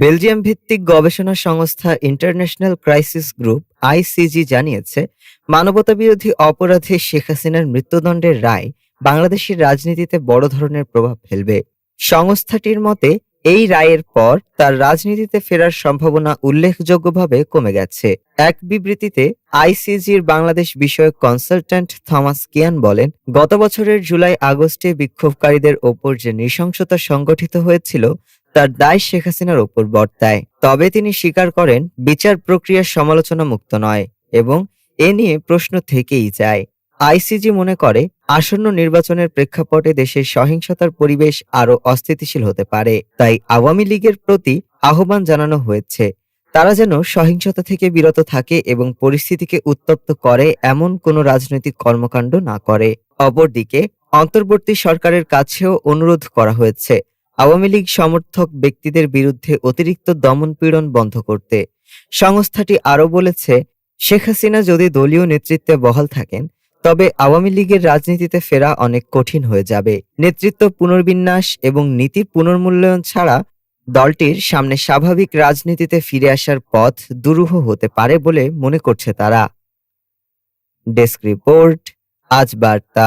Belgium ভিত্তিক গবেষণা সংস্থা ইন্টারন্যাশনাল ক্রাইসিস গ্রুপ, আইসিজি, জানিয়েছে, মানবতাবিরোধী অপরাধে শেখ হাসিনার মৃত্যুদণ্ডের রায় বাংলাদেশের রাজনীতিতে বড় ধরনের প্রভাব ফেলবে। সংস্থাটির মতে, এই রায়ের পর তার রাজনীতিতে ফেরার সম্ভাবনা উল্লেখযোগ্যভাবে কমে গেছে। এক বিবৃতিতে, আইসিজির বাংলাদেশ বিষয়ক কনসালট্যান্ট থমাস কিয়ান বলেন, গত বছরের জুলাই আগস্টে বিক্ষোভকারীদের ওপর যে নৃশংসতা সংগঠিত হয়েছিল তার দায় শেখ হাসিনার ওপর বর্তায়। তবে তিনি স্বীকার করেন, বিচার প্রক্রিয়ার সমালোচনা মুক্ত নয় এবং এ নিয়ে প্রশ্ন থেকেই যায়। আইসিজি মনে করে, আসন্ন নির্বাচনের প্রেক্ষাপটে দেশের সহিংসতার পরিবেশ আরও অস্থিতিশীল হতে পারে। তাই আওয়ামী লীগের প্রতি আহ্বান জানানো হয়েছে, তারা যেন সহিংসতা থেকে বিরত থাকে এবং পরিস্থিতিকে উত্তপ্ত করে এমন কোনো রাজনৈতিক কর্মকাণ্ড না করে। অপরদিকে, অন্তর্বর্তী সরকারের কাছেও অনুরোধ করা হয়েছে আওয়ামী লীগ সমর্থক ব্যক্তিদের বিরুদ্ধে অতিরিক্ত দমনপীড়ন বন্ধ করতে সংস্থাটি আরও বলেছে, শেখ হাসিনা যদি দলীয় নেতৃত্বে বহাল থাকেন, তবে আওয়ামী লীগের রাজনীতিতে ফেরা অনেক কঠিন হয়ে যাবে। নেতৃত্ব পুনর্বিন্যাস এবং নীতি পুনর্মূল্যায়ন ছাড়া দলটির সামনে স্বাভাবিক রাজনীতিতে ফিরে আসার পথ দুরূহ হতে পারে বলে মনে করছে তারা। ডেস্ক রিপোর্ট, আজ বার্তা।